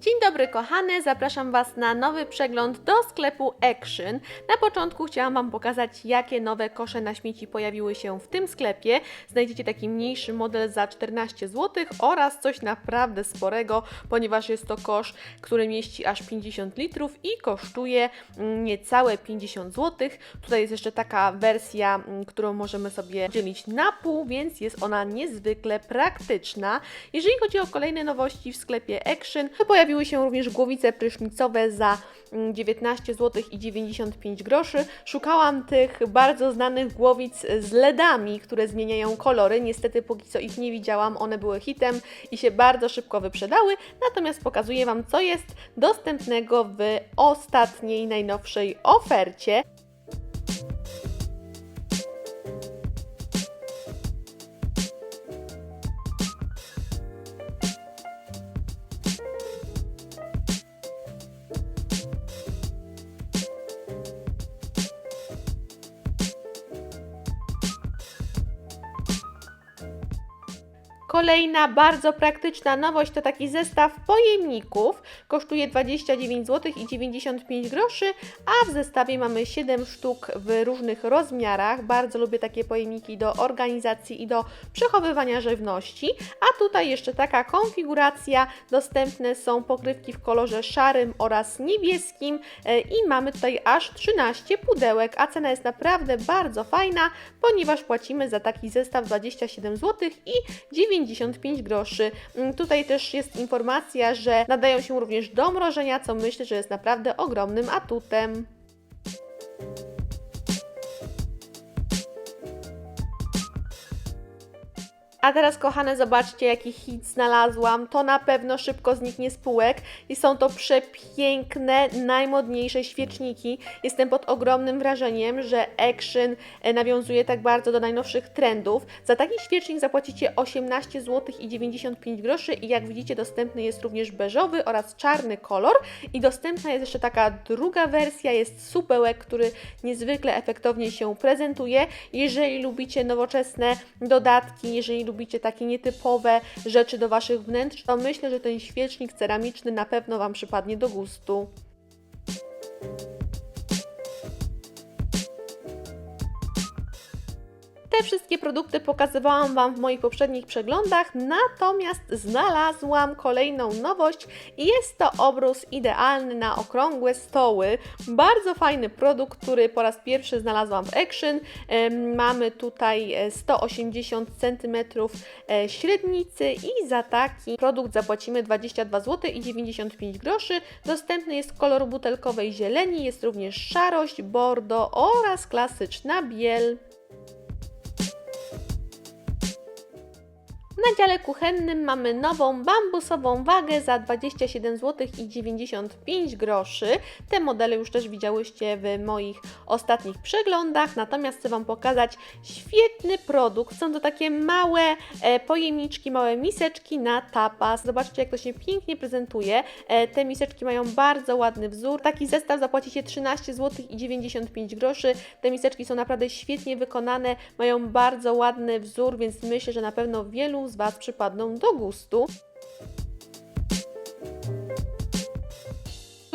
Dzień dobry kochane, zapraszam Was na nowy przegląd do sklepu Action. Na początku chciałam Wam pokazać, jakie nowe kosze na śmieci pojawiły się w tym sklepie. Znajdziecie taki mniejszy model za 14 zł oraz coś naprawdę sporego, ponieważ jest to kosz, który mieści aż 50 litrów i kosztuje mm, niecałe 50 zł. Tutaj jest jeszcze taka wersja, mm, którą możemy sobie dzielić na pół, więc jest ona niezwykle praktyczna. Jeżeli chodzi o kolejne nowości w sklepie Action, to pojawiły się również głowice prysznicowe za mm, 19 zł i 95 groszy. Szukałam tych bardzo znanych głowic z LEDami, które zmieniają kolory. Niestety póki co ich nie widziałam, one były hitem i się bardzo szybko wyprzedały. Natomiast pokazuję Wam, co jest dostępnego w ostatniej, najnowszej ofercie. Kolejna bardzo praktyczna nowość to taki zestaw pojemników. Kosztuje 29 zł i 95 groszy, a w zestawie mamy 7 sztuk w różnych rozmiarach. Bardzo lubię takie pojemniki do organizacji i do przechowywania żywności. A tutaj jeszcze taka konfiguracja. Dostępne są pokrywki w kolorze szarym oraz niebieskim e, i mamy tutaj aż 13 pudełek, a cena jest naprawdę bardzo fajna, ponieważ płacimy za taki zestaw 27 zł i 95 groszy. Mm, Tutaj też jest informacja, że nadają się również do mrożenia, co myślę, że jest naprawdę ogromnym atutem. A teraz, kochane, zobaczcie, jaki hit znalazłam. To na pewno szybko zniknie z półek i są to przepiękne, najmodniejsze świeczniki. Jestem pod ogromnym wrażeniem, że Action e, nawiązuje tak bardzo do najnowszych trendów. Za taki świecznik zapłacicie 18 zł i 95 groszy i jak widzicie, dostępny jest również beżowy oraz czarny kolor i dostępna jest jeszcze taka druga wersja, jest supełek, który niezwykle efektownie się prezentuje. Jeżeli lubicie nowoczesne dodatki, jeżeli lubicie takie nietypowe rzeczy do Waszych wnętrz, to myślę, że ten świecznik ceramiczny na pewno Wam przypadnie do gustu. Te wszystkie produkty pokazywałam Wam w moich poprzednich przeglądach, natomiast znalazłam kolejną nowość i jest to obrus idealny na okrągłe stoły. Bardzo fajny produkt, który po raz pierwszy znalazłam w Action. Mamy tutaj e, 180 cm e, średnicy i za taki produkt zapłacimy 22 zł i 95 groszy. Dostępny jest kolor butelkowej zieleni, jest również szarość, bordo oraz klasyczna biel. Na dziale kuchennym mamy nową bambusową wagę za 27 zł i 95 groszy. Te modele już też widziałyście w moich ostatnich przeglądach, natomiast chcę Wam pokazać świetny produkt. Są to takie małe e, pojemniczki, małe miseczki na tapas. Zobaczcie, jak to się pięknie prezentuje. E, te miseczki mają bardzo ładny wzór. Taki zestaw zapłacicie 13 zł i 95 groszy. Te miseczki są naprawdę świetnie wykonane, mają bardzo ładny wzór, więc myślę, że na pewno wielu z Was przypadną do gustu.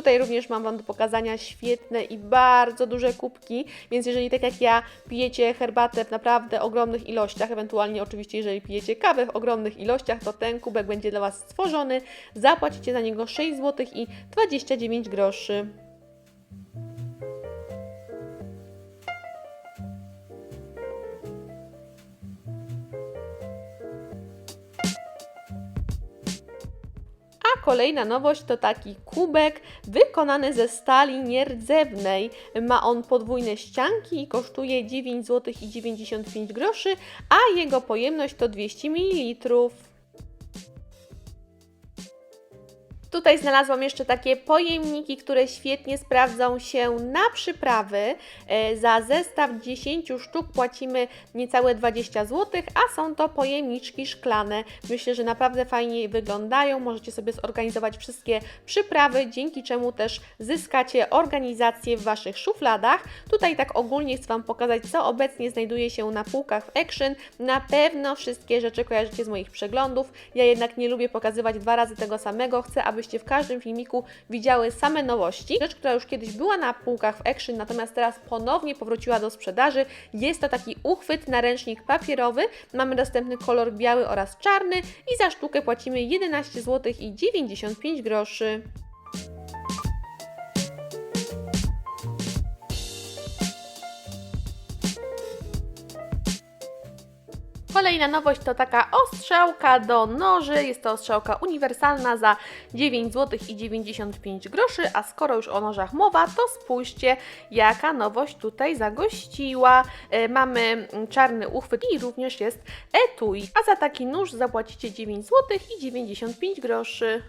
Tutaj również mam Wam do pokazania świetne i bardzo duże kubki, więc jeżeli tak jak ja pijecie herbatę w naprawdę ogromnych ilościach, ewentualnie oczywiście jeżeli pijecie kawę w ogromnych ilościach, to ten kubek będzie dla Was stworzony. Zapłacicie za niego 6 zł i 29 groszy. Kolejna nowość to taki kubek wykonany ze stali nierdzewnej. Ma on podwójne ścianki i kosztuje 9 zł i 95 groszy, a jego pojemność to 200 ml. Tutaj znalazłam jeszcze takie pojemniki, które świetnie sprawdzą się na przyprawy. E, Za zestaw 10 sztuk płacimy niecałe 20 zł, a są to pojemniczki szklane. Myślę, że naprawdę fajnie wyglądają. Możecie sobie zorganizować wszystkie przyprawy, dzięki czemu też zyskacie organizację w Waszych szufladach. Tutaj tak ogólnie chcę Wam pokazać, co obecnie znajduje się na półkach w Action. Na pewno wszystkie rzeczy kojarzycie z moich przeglądów. Ja jednak nie lubię pokazywać dwa razy tego samego. Chcę, aby abyście w każdym filmiku widziały same nowości. Rzecz, która już kiedyś była na półkach w Action, natomiast teraz ponownie powróciła do sprzedaży. Jest to taki uchwyt na ręcznik papierowy. Mamy dostępny kolor biały oraz czarny i za sztukę płacimy 11 zł i 95 groszy. Kolejna nowość to taka ostrzałka do noży. Jest to ostrzałka uniwersalna za 9 zł i 95 groszy, a skoro już o nożach mowa, to spójrzcie jaka nowość tutaj zagościła. E, Mamy mm, czarny uchwyt i również jest etui, a za taki nóż zapłacicie 9 zł i 95 groszy.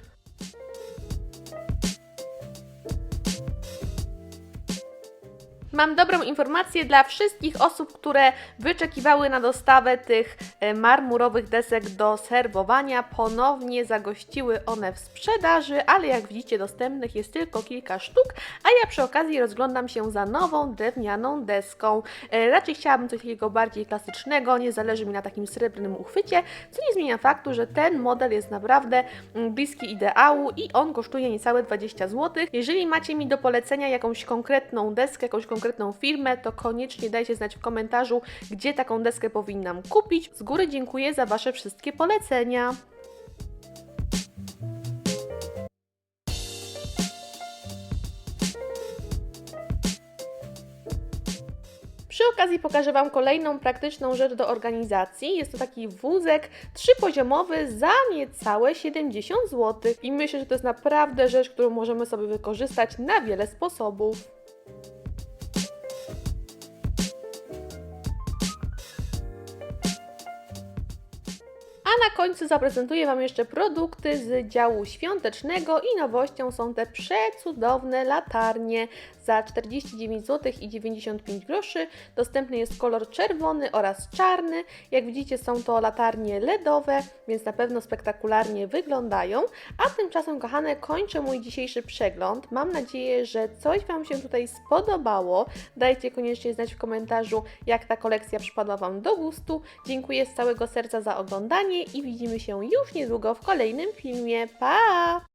Mam dobrą informację dla wszystkich osób, które wyczekiwały na dostawę tych marmurowych desek do serwowania. Ponownie zagościły one w sprzedaży, ale jak widzicie, dostępnych jest tylko kilka sztuk, a ja przy okazji rozglądam się za nową drewnianą deską. E, Raczej chciałabym coś takiego bardziej klasycznego, nie zależy mi na takim srebrnym uchwycie, co nie zmienia faktu, że ten model jest naprawdę mm, bliski ideału i on kosztuje niecałe 20 zł. Jeżeli macie mi do polecenia jakąś konkretną deskę, jakąś konkretną firmę, to koniecznie dajcie znać w komentarzu, gdzie taką deskę powinnam kupić. Z góry dziękuję za Wasze wszystkie polecenia. Przy okazji pokażę Wam kolejną praktyczną rzecz do organizacji. Jest to taki wózek trzypoziomowy za niecałe 70 zł. I myślę, że to jest naprawdę rzecz, którą możemy sobie wykorzystać na wiele sposobów. Na końcu zaprezentuję Wam jeszcze produkty z działu świątecznego i nowością są te przecudowne latarnie za 49 zł i 95 groszy. Dostępny jest kolor czerwony oraz czarny. Jak widzicie są to latarnie LEDowe, więc na pewno spektakularnie wyglądają. A tymczasem kochane kończę mój dzisiejszy przegląd. Mam nadzieję, że coś Wam się tutaj spodobało. Dajcie koniecznie znać w komentarzu, jak ta kolekcja przypadła Wam do gustu. Dziękuję z całego serca za oglądanie i widzimy się już niedługo w kolejnym filmie. Pa!